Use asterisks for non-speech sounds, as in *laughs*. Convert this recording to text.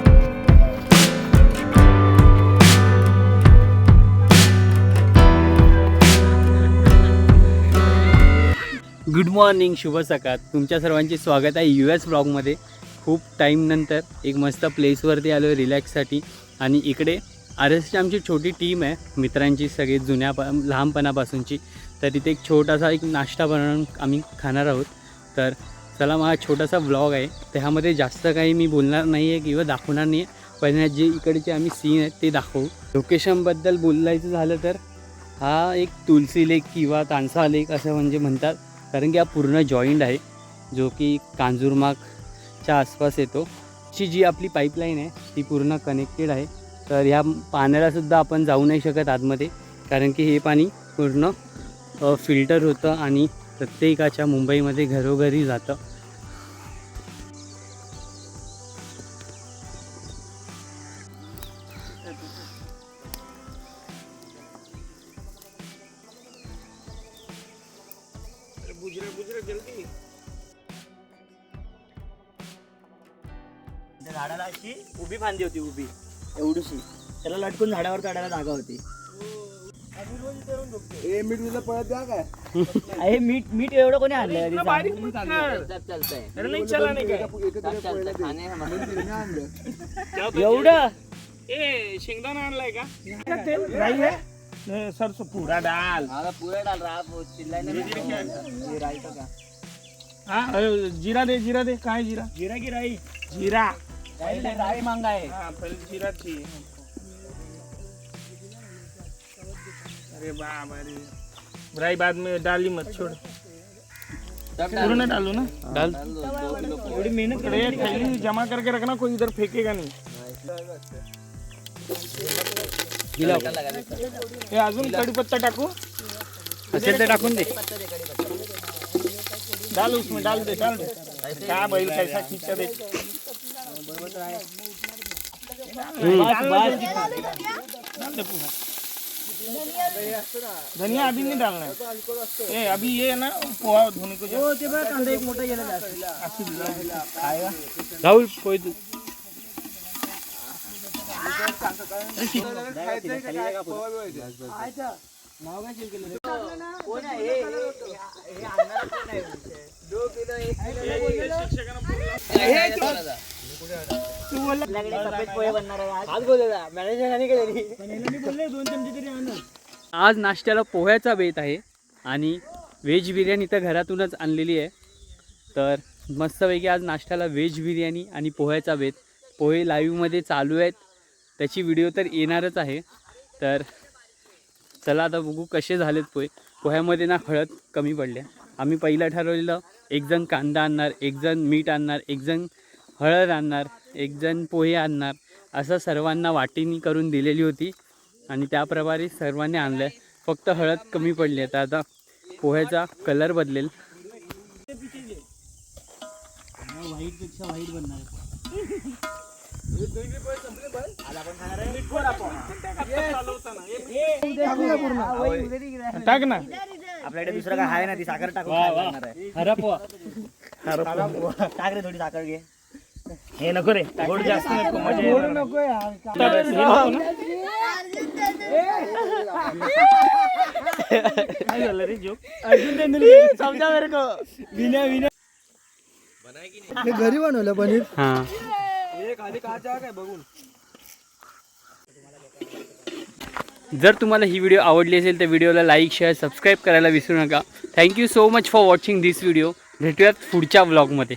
*laughs* Good morning शुभ सकाळ. तुमच्या सर्वांचे स्वागत आहे यू एस ब्लॉगमध्ये. खूप टाईमनंतर एक मस्त प्लेसवरती आलो आहे रिलॅक्ससाठी आणि इकडे आर एसची आमची छोटी टीम आहे मित्रांची सगळी जुन्या प लहानपणापासूनची. तर तिथे एक छोटासा एक नाश्ता बनवून आम्ही खाणार आहोत. तर चला मग हा छोटासा ब्लॉग आहे. त्यामध्ये जास्त काही मी बोलणार नाही आहे किंवा दाखवणार नाही आहे पण जे इकडचे आम्ही सीन आहेत ते दाखवू. लोकेशनबद्दल बोलायचं झालं तर हा एक तुलसी लेक किंवा तानसा लेक असं म्हणजे म्हणतात. कारण की हा पूर्ण जॉईंट आहे जो की कांजूरमागच्या आसपास येतो. ची जी आपली पाईपलाईन आहे ती पूर्ण कनेक्टेड आहे. तर ह्या पाण्यालासुद्धा आपण जाऊ नाही शकत आतमध्ये. कारण की हे पाणी पूर्ण फिल्टर होतं आणि प्रत्येकाच्या मुंबईमध्ये घरोघरी जातं. त्या झाडाला अशी उभी फांदी होती उभी. एवढीशी. त्याला लटकून झाडावर चढायला जागा होती. ए मीठ तुला पळत द्या काय? अरे मीठ मीठ एवढं कोणी आणलं. एवढं? शेंगदाणा आणलाय का? नाही आहे? सरसो पुरा डाल. हा अरे, जिरा दे जिरा दे. काय जिरा? जिरा की राई. जिरा. राई मांगा हा पहिले जिरा चाहिए अरे बाप अरे राई बाद में डाली मत छोड़. पूर्ण डालू. ना? डाल एवढी मेहनत अरे थैली जमा करके रखना कोई इधर फेंकेगा नहीं। दिला हे अजून कढीपत्ता टाकू. असेल तर टाकून दे. डाल उसमें डाल दे डाल दे. क्या बैल कैसा खींचा दे. धनिया अभी नहीं डालना है. ए अभी ये है ना पोहा धोने को जो हो ते बघ कांदा एक मोठा गेला राहुल कोई आपल्याकडे सफेद पोहे बनणार आहे आज बोलला मॅनेजर केलेली मी बोलले दोन चमचे तरी आणा आज नाश्त्याला पोह्याचा बेत आहे आणि व्हेज बिर्याणी तर घरातूनच आणलेली आहे. तर मस्तपैकी आज नाश्त्याला व्हेज बिर्याणी आणि पोह्याचा बेत. पोहे लाईव्हमध्ये चालू आहेत. त्याची व्हिडिओ तर येणारच आहे. तर चला आता बघू कसे झालेत पोहे. पोह्यामध्ये ना हळद कमी पडल्या. आम्ही पहिलं ठरवलेलं एकजण कांदा आणणार एकजण मीठ आणणार एकजण हळद आणणार एकजण पोहे आणणार असं सर्वांना वाटीनी करून दिलेली होती. आणि त्याप्रमाणे सर्वांनी आणलं आहे फक्त हळद कमी पडली. आहे तर आता पोह्याचा कलर बदलेल. व्हाईटपेक्षा व्हाईट बनणार *laughs* टाक ना. आपल्याकडे दुसरं काय आहे ना ती साखर टाकून खायला लागणार आहे. हरा पोहा. टाक रे थोडी साखर घे. हे नको रे गोड जास्त नको. काय झालं रे जोक अर्जुन तेंडुलकर समजा मेरे को. घरी बनवलं पनीर? हां. जर तुम्हाला ही व्हिडिओ आवडली असेल तर व्हिडिओला लाईक शेअर सबस्क्राईब करायला विसरू नका. Thank you so much for watching this video भेटूयात पुढच्या व्लॉगमध्ये